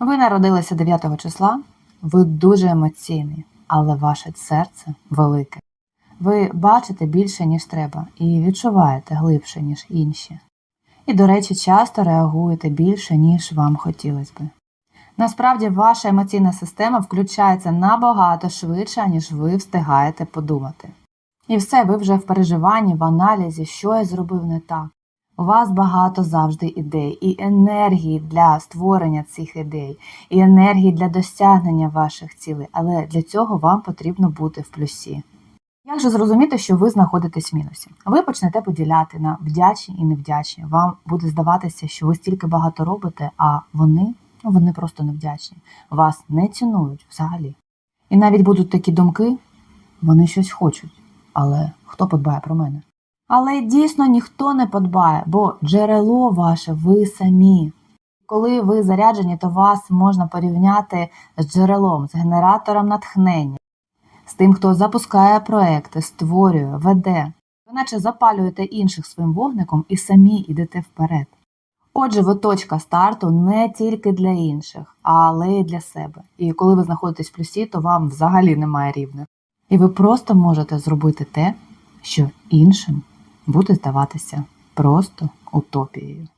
Ви народилися 9 числа, ви дуже емоційний, але ваше серце велике. Ви бачите більше, ніж треба, і відчуваєте глибше, ніж інші. І, до речі, часто реагуєте більше, ніж вам хотілося би. Насправді, ваша емоційна система включається набагато швидше, ніж ви встигаєте подумати. І все, ви вже в переживанні, в аналізі, що я зробив не так. У вас багато завжди ідей і енергії для створення цих ідей, і енергії для досягнення ваших цілей, але для цього вам потрібно бути в плюсі. Як же зрозуміти, що ви знаходитесь в мінусі? Ви почнете поділяти на вдячні і невдячні. Вам буде здаватися, що ви стільки багато робите, а вони, ну, вони просто невдячні. Вас не цінують взагалі. І навіть будуть такі думки, вони щось хочуть, але хто подбає про мене? Але дійсно ніхто не подбає, бо джерело ваше ви самі. Коли ви заряджені, то вас можна порівняти з джерелом, з генератором натхнення, з тим, хто запускає проекти, створює, веде. Ви наче запалюєте інших своїм вогником і самі йдете вперед. Отже, ви точка старту не тільки для інших, але й для себе. І коли ви знаходитесь в плюсі, то вам взагалі немає рівних. І ви просто можете зробити те, що іншим буде здаватися просто утопією.